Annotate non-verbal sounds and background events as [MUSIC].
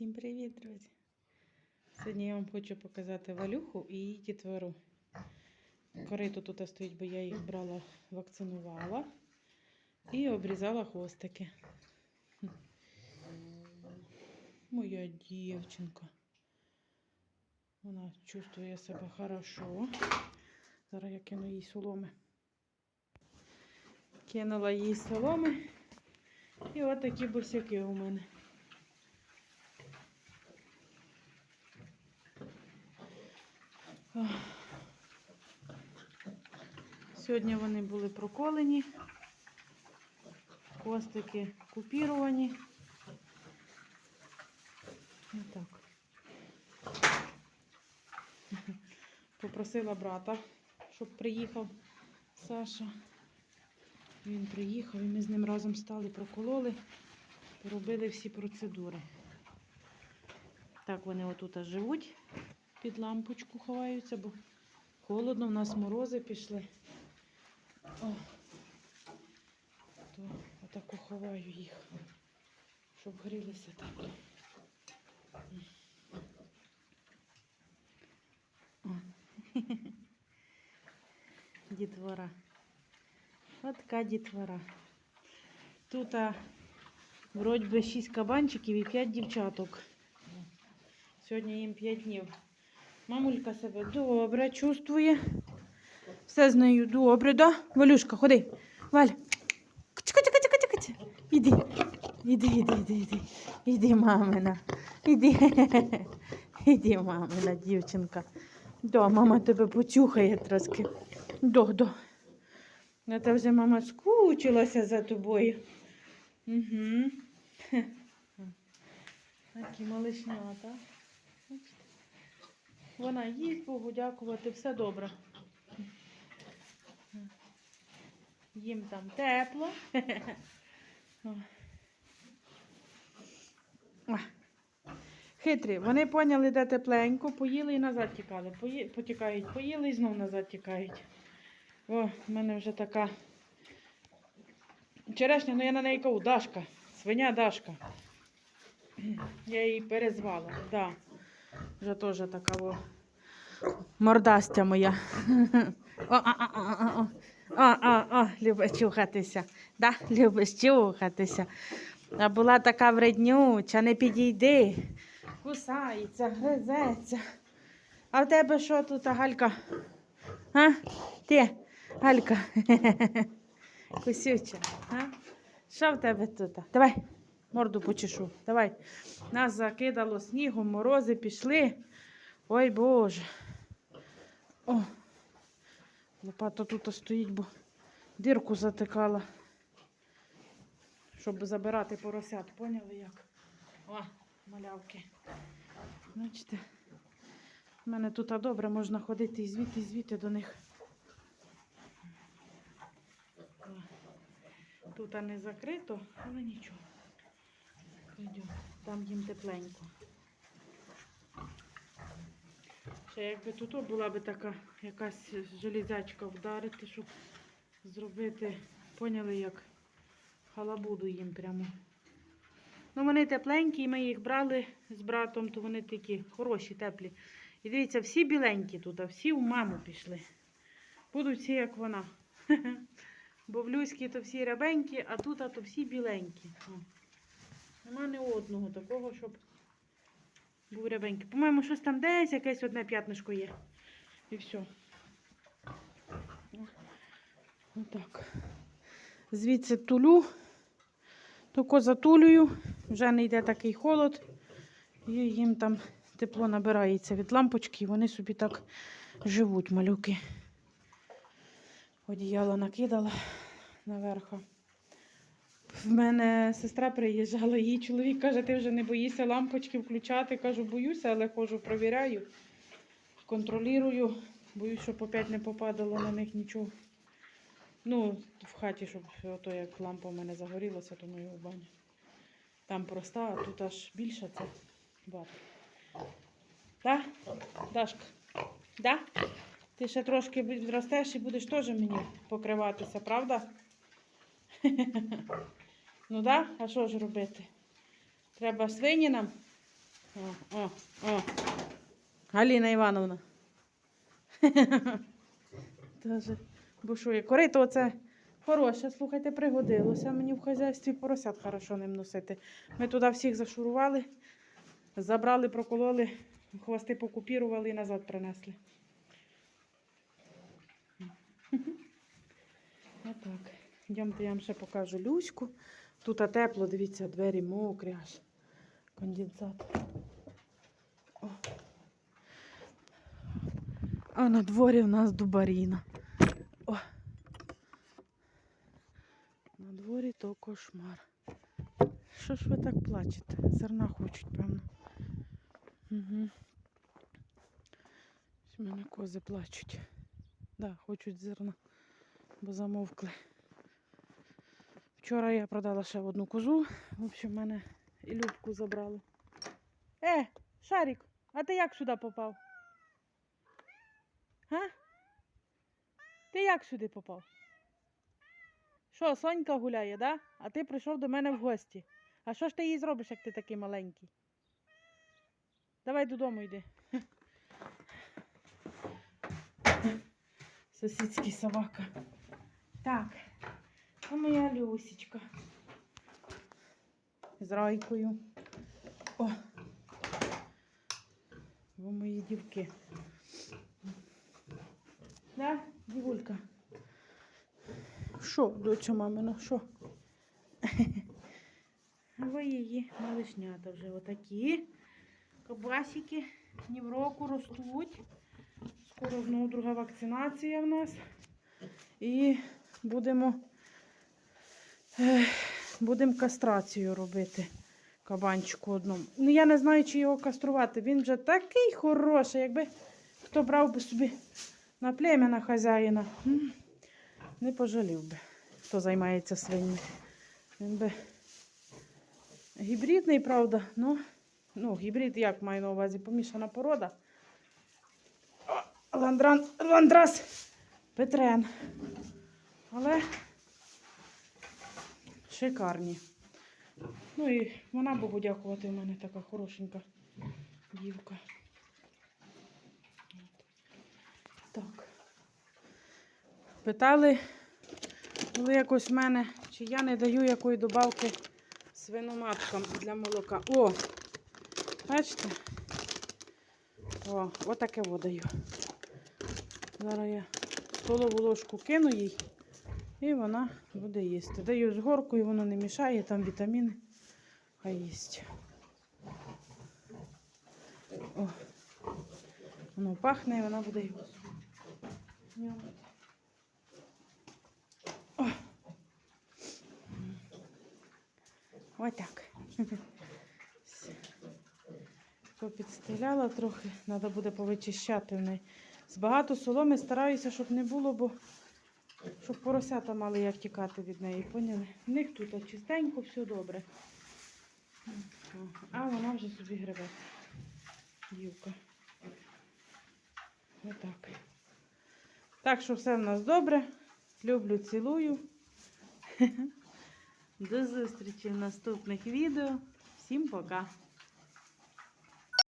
Всім привіт, друзі! Сьогодні я вам хочу показати валюху і її дітвору. Корито тут стоїть, бо я їх брала, вакцинувала і обрізала хвостики. Моя дівчинка. Вона чувствує себе хорошо. Зараз я кину їй соломи. Кинула їй соломи. І от такі босяки у мене. Сьогодні вони були проколені, хвостики купіровані. Отак. Попросила брата, щоб приїхав Саша. Він приїхав і ми з ним разом стали, прокололи, поробили всі процедури. Так вони отут живуть, під лампочку ховаються, бо холодно, в нас морози пішли. О, то отако ховаю їх, щоб грілися так. [LAUGHS] Дітвора. От така дітвора. Тут а, вроді би 6 кабанчиків і 5 дівчаток. Сьогодні їм 5 днів. Мамулька себе добре чувствує. Все з нею добре, да? Валюшка, ходи. Валь. Іди. Іди, іди, іди, іди. Іди, мамина. Іди. Іди, мамина, дівчинка. Да, мама тебе почухає трошки. До, до. Та вже мама скучилася за тобою. Угу. Такі малишнята. Вона їсть, Богу дякувати, все добре. Їм там тепло. Хитрі, вони поняли, де тепленько, поїли і назад тікали. Пої... Потікають, поїли і знов назад тікають. О, в мене вже така черешня, ну я на неї кажу, Дашка, свиня Дашка. Я її перезвала, да. Вже теж така мордастя моя. О, а, а, а, а, о. О, о, о, любиш чухатися. Да, любиш чухатися. А була така вреднюча, не підійди. Кусається, гризеться. А в тебе що тут, Галька? А? Ти, Галька. [LAUGHS] Кусюча. А? Що в тебе тут? Давай, морду почешу. Давай. Нас закидало снігом, морози пішли. Ой Боже. О. Лопата тут стоїть, бо дирку затикала. Щоб забирати поросят. Поняли як? О, малявки. Бачите? У мене тут добре можна ходити і звідти, і звідти до них. Тут не закрито, але нічого. Там їм тепленько. Ще якби тут була би така якась железячка вдарити, щоб зробити, поняли, як халабуду їм прямо. Ну, вони тепленькі, ми їх брали з братом, то вони такі хороші, теплі. І дивіться, всі біленькі тут, а всі в маму пішли. Будуть всі, як вона. [LAUGHS] Бо в Люській то всі рябенькі, а тут а то всі біленькі. Нема ні одного такого, щоб був рябенький. По-моєму, щось там десь якесь одне п'ятнишко є. І все. Отак. Звідси тулю, тако затулюю, вже не йде такий холод, і їм там тепло набирається від лампочки, і вони собі так живуть, малюки. Одіяло накидала наверху. В мене сестра приїжджала, її чоловік каже, ти вже не боїшся лампочки включати. Кажу, боюся, але ходжу, провіряю, контролюю. Боюсь, щоб опять не попадало на них нічого. Ну, в хаті, щоб ото як лампа в мене загорілася, то його в. Там проста, а тут аж більша це вата. Да? Дашка? Да? Ти ще трошки відростеш і будеш теж мені покриватися, правда? [LAUGHS] Ну так, да? а що ж робити? Треба свині нам О, о, о. Галіна Івановна. [LAUGHS] Даже бушує. Корито оце хороше, слухайте, пригодилося. Мені в хазяйстві поросят хорошо ним носити. Ми туди всіх зашурували, забрали, прокололи, хвости покупірували і назад принесли. [LAUGHS] Отак. Йдемте, я вам ще покажу Люську. Тут тепло, дивіться, двері мокрі аж. Конденсат. О. А на дворі в нас дубаріна. О. На дворі то кошмар. Що ж ви так плачете? Зерна хочуть, певно. Угу. У мене кози плачуть. Да, хочуть зерна, бо замовкли. Вчора я продала ще одну козу. В общем, мене і Любку забрали. Е, Шарік, а ти як сюди попав? Га? Ти як сюди попав? Що, Сонька гуляє, да? А ти прийшов до мене в гості. А що ж ти їй зробиш, як ти такий маленький? Давай додому йди. Сусідський собака. Так, це моя Люсічка. З райкою. О! Ви мої дівки. Да, дівулька? Що, доча мамина, що? Ви її малишнята вже отакі. Кобасики ні в року ростуть. Скоро знову друга вакцинація в нас. І будемо, будемо кастрацію робити кабанчику одному. Ну, я не знаю, чи його каструвати. Він вже такий хороший, якби хто брав би собі на плем'я на хазяїна. Не пожалів би, хто займається свиньми. Він би гібридний, правда, ну, ну гібрид як маю на увазі, помішана порода. Ландран, ландрас Петрен. Але шикарні. Ну і вона Богу дякувати, у мене така хорошенька дівка. Так. Питали, коли якось в мене, чи я не даю якої добавки свиноматкам для молока. О! Бачите? О, отаке водаю. Зараз я столову ложку кину їй, і вона буде їсти. Даю з горкою, воно не мішає, там вітаміни. Хай їсть. О, воно пахне і вона буде нюхати. О. Отак. Все. Попідстеляла трохи, треба буде повичищати в неї. З багато соломи стараюся, щоб не було, бо щоб поросята мали як тікати від неї, поняли? В них тут чистенько, все добре. А вона вже собі гребе. Дівка. Отак. Так що все в нас добре. Люблю, цілую. [LAUGHS] До зустрічі в наступних відео. Всім пока!